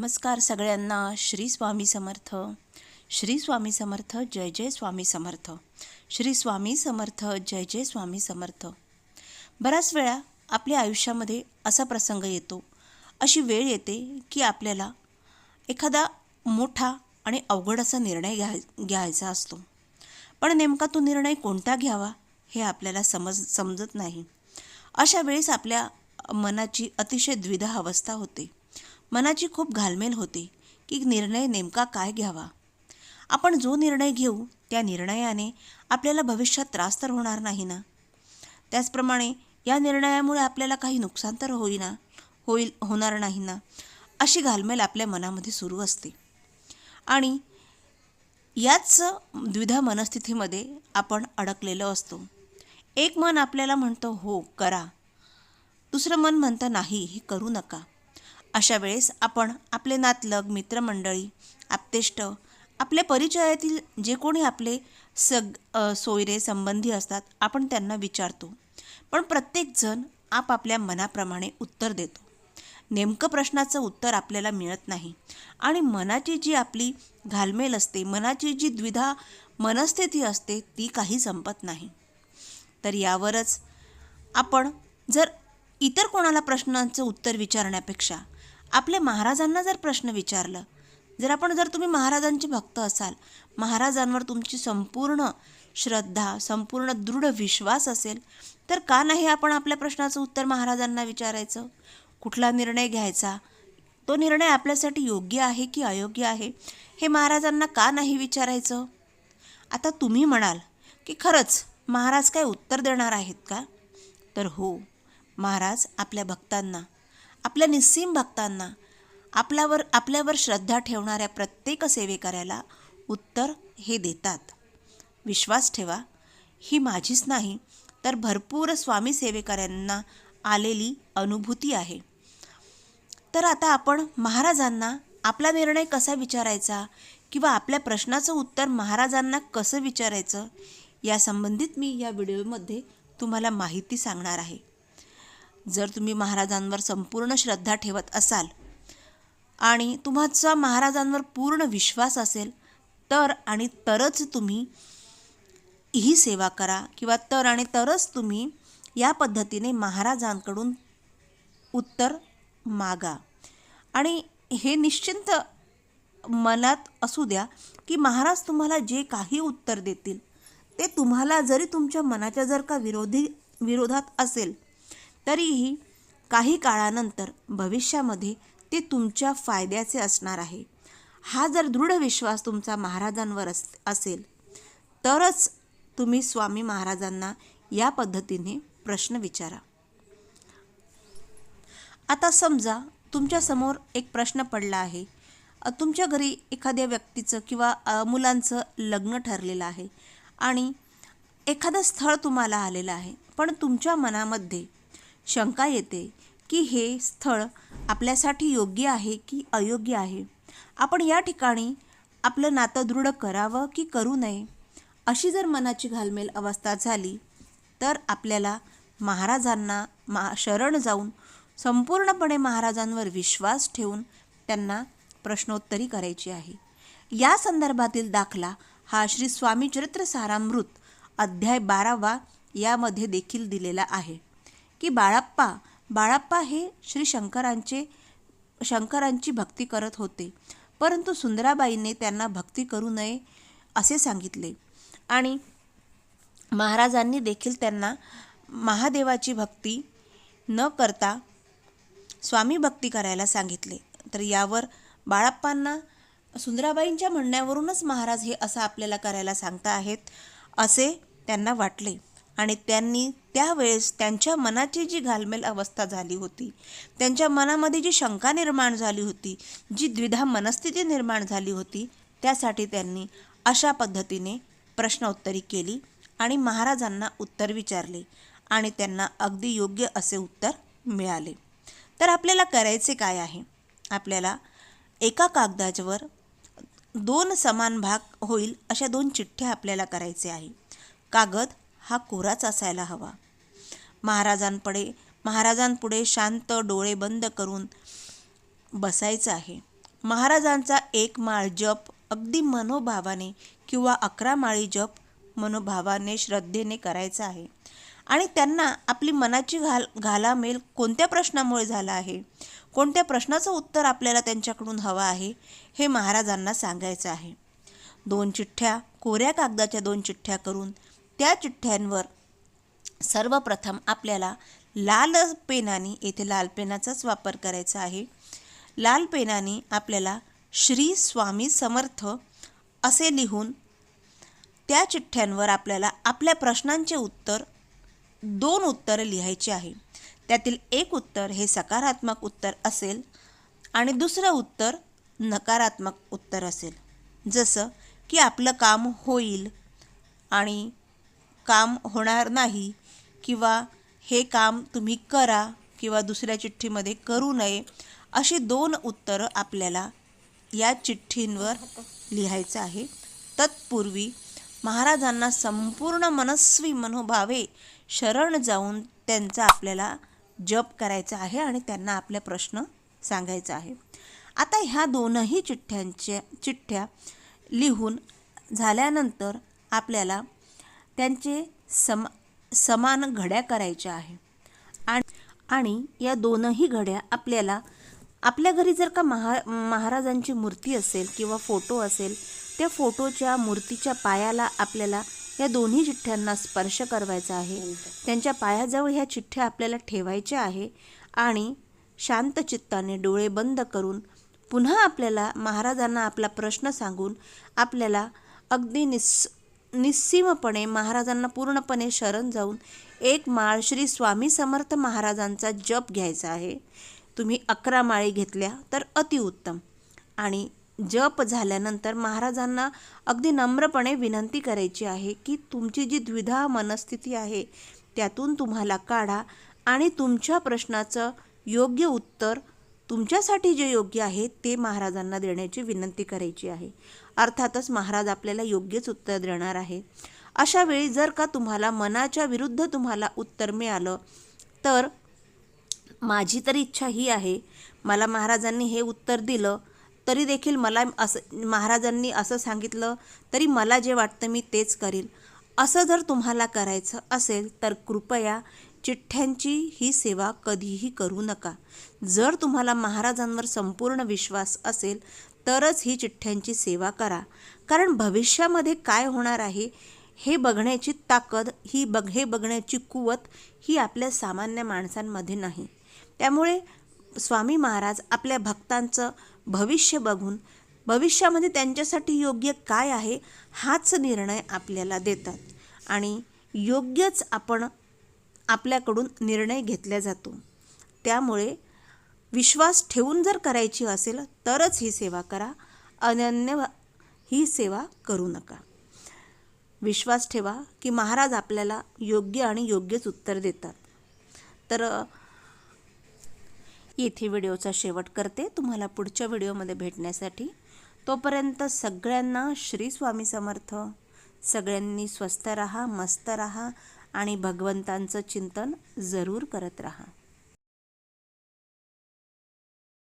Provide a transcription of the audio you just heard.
नमस्कार सगळ्यांना. श्री स्वामी समर्थ. श्री स्वामी समर्थ जय जय स्वामी समर्थ. श्री स्वामी समर्थ जय जय स्वामी समर्थ. बऱ्याच वेळा आपल्या आयुष्यामध्ये असा प्रसंग येतो. अशी वेळ येते की आपल्याला एखादा मोठा आणि अवघड असा निर्णय घ्या घ्यायचा असतो. पण नेमका तो निर्णय कोणता घ्यावा हे आपल्याला समज समजत नाही. अशा वेळेस आपल्या मनाची अतिशय द्विधा अवस्था होते. मनाची खूप घालमेल होते की निर्णय नेमका काय घ्यावा? आपण जो निर्णय घेऊ त्या निर्णयाने आपल्याला भविष्यात त्रास तर होणार नाही ना? त्याचप्रमाणे या निर्णयामुळे आपल्याला काही नुकसान तर होईना होईल होणार नाही ना? अशी घालमेल आपल्या मनामध्ये सुरू असते. आणि याच द्विधा मनस्थितीमध्ये आपण अडकलेलो असतो. एक मन आपल्याला म्हणतं हो करा. दुसरं मन म्हणतं नाही हे करू नका. अशा वेळेस आपण आपले नातलग मित्रमंडळी आप्तेष्ट आपल्या परिचयातील जे कोणी आपले सग सोयरे संबंधी असतात आपण त्यांना विचारतो. पण प्रत्येकजण आपापल्या मनाप्रमाणे उत्तर देतो. नेमकं प्रश्नाचं उत्तर आपल्याला मिळत नाही. आणि मनाची जी आपली घालमेल असते मनाची जी द्विधा मनस्थिती असते ती काही संपत नाही. तर यावरच आपण जर इतर कोणाला प्रश्नांचं उत्तर विचारण्यापेक्षा आपल्या महाराजांना जर प्रश्न विचारलं जर आपण जर तुम्ही महाराजांचे भक्त असाल महाराजांवर तुमची संपूर्ण श्रद्धा संपूर्ण दृढ विश्वास असेल तर का नाही आपण आपल्या प्रश्नाचं उत्तर महाराजांना विचारायचं? कुठला निर्णय घ्यायचा? तो निर्णय आपल्यासाठी योग्य आहे की अयोग्य आहे हे महाराजांना का नाही विचारायचं? आता तुम्ही म्हणाल की खरंच महाराज काय उत्तर देणार आहेत का? तर हो महाराज आपल्या भक्तांना आपल्या निस्सीम भक्तांना आपल्यावर आपल्यावर श्रद्धा ठेवणाऱ्या प्रत्येक सेवेकऱ्याला उत्तर हे देतात. विश्वास ठेवा ही माझीच नाही तर भरपूर स्वामी सेवेकऱ्यांना आलेली अनुभूती आहे. तर आता आपण महाराजांना आपला निर्णय कसा विचारायचा किंवा आपल्या प्रश्नाचं उत्तर महाराजांना कसं विचारायचं या संबंधित मी या व्हिडिओमध्ये तुम्हाला माहिती सांगणार आहे. जर तुम्ही महाराजांवर संपूर्ण श्रद्धा ठेवत असाल आणि तुमचा महाराजांवर पूर्ण विश्वास असेल तर आणि तरच तुम्ही ही सेवा करा किंवा तर आणि तरच तुम्ही या पद्धतीने महाराजांकडून उत्तर मागा. आणि हे निश्चिंत मनात असू द्या की महाराज तुम्हाला जे काही उत्तर देतील ते तुम्हाला जरी तुमच्या मनाच्या जर का विरोधी विरोधात असेल तरीही काही काळानंतर भविष्यामध्ये ते तुमच्या फायद्याचे असणार आहे. हा जर दृढ विश्वास तुमचा महाराजांवर अस असेल तरच तुम्ही स्वामी महाराजांना या पद्धतीने प्रश्न विचारा. आता समजा तुमच्यासमोर एक प्रश्न पडला आहे. तुमच्या घरी एखाद्या व्यक्तीचं किंवा मुलांचं लग्न ठरलेलं आहे आणि एखादं स्थळ तुम्हाला आलेलं आहे. पण तुमच्या मनामध्ये शंका येते की हे स्थळ आपल्यासाठी योग्य आहे की अयोग्य आहे? आपण या ठिकाणी आपलं नातं दृढ करावं की करू नये? अशी जर मनाची घालमेल अवस्था झाली तर आपल्याला महाराजांना मा शरण जाऊन संपूर्णपणे महाराजांवर विश्वास ठेवून त्यांना प्रश्नोत्तरी करायची आहे. या संदर्भातील दाखला हा श्री स्वामी चरित्र सारामृत अध्याय बारावा यामध्ये देखील दिलेला आहे. की बाळाप्पा बाळाप्पा हे श्री शंकरांचे शंकरांची भक्ती करत होते. परंतु सुंदराबाईंनी त्यांना भक्ती करू नये असे सांगितले. आणि महाराजांनी देखील त्यांना महादेवाची भक्ती न करता स्वामी भक्ती करायला सांगितले. तर यावर बाळाप्पांना सुंदराबाईंच्या म्हणण्यावरूनच महाराज हे असं आपल्याला करायला सांगता आहेत असे त्यांना वाटले. आणि त्यांनी त्यावेळेस त्यांच्या मनाची जी घालमेल अवस्था झाली होती त्यांच्या मनामध्ये जी शंका निर्माण झाली होती जी द्विधा मनस्थिती निर्माण झाली होती त्यासाठी त्यांनी अशा पद्धतीने प्रश्नोत्तरी केली आणि महाराजांना उत्तर विचारले आणि त्यांना अगदी योग्य असे उत्तर मिळाले. तर आपल्याला करायचे काय आहे? आपल्याला एका कागदावर दोन समान भाग होईल अशा दोन चिठ्ठ्या आपल्याला करायचे आहे. कागद हा कोराच असायला हवा. महाराजांपुढे महाराजांपुढे शांत डोळे बंद करून बसायचं आहे. महाराजांचा एक माळ जप अगदी मनोभावाने किंवा अकरा माळी जप मनोभावाने श्रद्धेने करायचा आहे. आणि त्यांना आपली मनाची घाल घालामेल कोणत्या प्रश्नामुळे झाला आहे? कोणत्या प्रश्नाचं उत्तर आपल्याला त्यांच्याकडून हवं आहे? हे महाराजांना सांगायचं आहे. दोन चिठ्ठ्या कोऱ्या कागदाच्या दोन चिठ्ठ्या करून त्या चिठ्ठ्यांवर सर्वप्रथम आपल्याला लाल पेनाने येथे लाल पेनाचाच वापर करायचा आहे. लाल पेनाने आपल्याला श्री स्वामी समर्थ असे लिहून त्या चिठ्ठ्यांवर आपल्याला आपल्या प्रश्नांचे उत्तर दोन उत्तरं लिहायची आहे. त्यातील एक उत्तर हे सकारात्मक उत्तर असेल आणि दुसरं उत्तर नकारात्मक उत्तर असेल. जसं की आपलं काम होईल आणि काम होणार नाही किंवा हे काम तुम्ही करा किंवा दुसऱ्या चिठ्ठीमध्ये करू नये अशी दोन उत्तरं आपल्याला या चिठ्ठींवर लिहायचं आहे. तत्पूर्वी महाराजांना संपूर्ण मनस्वी मनोभावे शरण जाऊन त्यांचा आपल्याला जप करायचा आहे आणि त्यांना आपले प्रश्न सांगायचा आहे. आता ह्या दोनही चिठ्ठ्यांच्या चिठ्ठ्या लिहून झाल्यानंतर आपल्याला त्यांचे सम समान घड्या करायच्या आहे. आणि आणि या दोनही घड्या आपल्याला आपल्या घरी जर का महा महाराजांची मूर्ती असेल किंवा फोटो असेल त्या फोटोच्या मूर्तीच्या पायाला आपल्याला या दोन्ही चिठ्ठ्यांना स्पर्श करवायचा आहे. त्यांच्या पायाजवळ ह्या चिठ्ठ्या आपल्याला ठेवायच्या आहे आणि शांत चित्ताने डोळे बंद करून पुन्हा आपल्याला महाराजांना आपला प्रश्न सांगून आपल्याला अगदी निस् निस्सीमपणे महाराजांना पूर्णपणे शरण जाऊन एक माळ श्री स्वामी समर्थ महाराजांचा जप घ्यायचा आहे. तुम्ही अकरा माळी घेतल्या तर अतिउत्तम आणि जप झाल्यानंतर महाराजांना अगदी नम्रपणे विनंती करायची आहे की तुमची जी द्विधा मनस्थिती आहे त्यातून तुम्हाला काढा आणि तुमच्या प्रश्नाचं योग्य उत्तर तुमच्यासाठी जे योग्य आहे ते महाराजांना देण्याची विनंती करायची आहे. अर्थातच महाराज आपल्याला योग्यच उत्तर देणार आहे. अशा वेळी जर का तुम्हाला मनाच्या विरुद्ध तुम्हाला उत्तर मिळालं तर माझी तर इच्छा ही आहे. मला महाराजांनी हे उत्तर दिलं तरी देखील मला असं महाराजांनी असं सांगितलं तरी मला जे वाटतं मी तेच करील असं जर तुम्हाला करायचं असेल तर कृपया चिठ्ठ्यांची ही सेवा कधीही करू नका. जर तुम्हाला महाराजांवर संपूर्ण विश्वास असेल तरच ही चिठ्ठ्यांची सेवा करा. कारण भविष्यामध्ये काय होणार आहे हे बघण्याची ताकद ही बघ हे बघण्याची कुवत ही आपल्या सामान्य माणसांमध्ये नाही. त्यामुळे स्वामी महाराज आपल्या भक्तांचं भविष्य बघून भविष्यामध्ये त्यांच्यासाठी योग्य काय आहे हाच निर्णय आपल्याला देतात. आणि योग्यच आपण आपल्याकडून निर्णय घेतला जातो. त्यामुळे विश्वास ठेवून जर करायची असेल तरच ही सेवा करा. अनन्य ही सेवा करू नका. विश्वास ठेवा की महाराज आपल्याला योग्य आणि योग्यच उत्तर देतात. तर येथे व्हिडिओचा शेवट करते. तुम्हाला पुढच्या व्हिडिओमध्ये भेटण्यासाठी तोपर्यंत सगळ्यांना श्री स्वामी समर्थ. सगळ्यांनी स्वस्त रहा मस्त रहा आणि भगवंतांचं चिंतन जरूर करत रहा.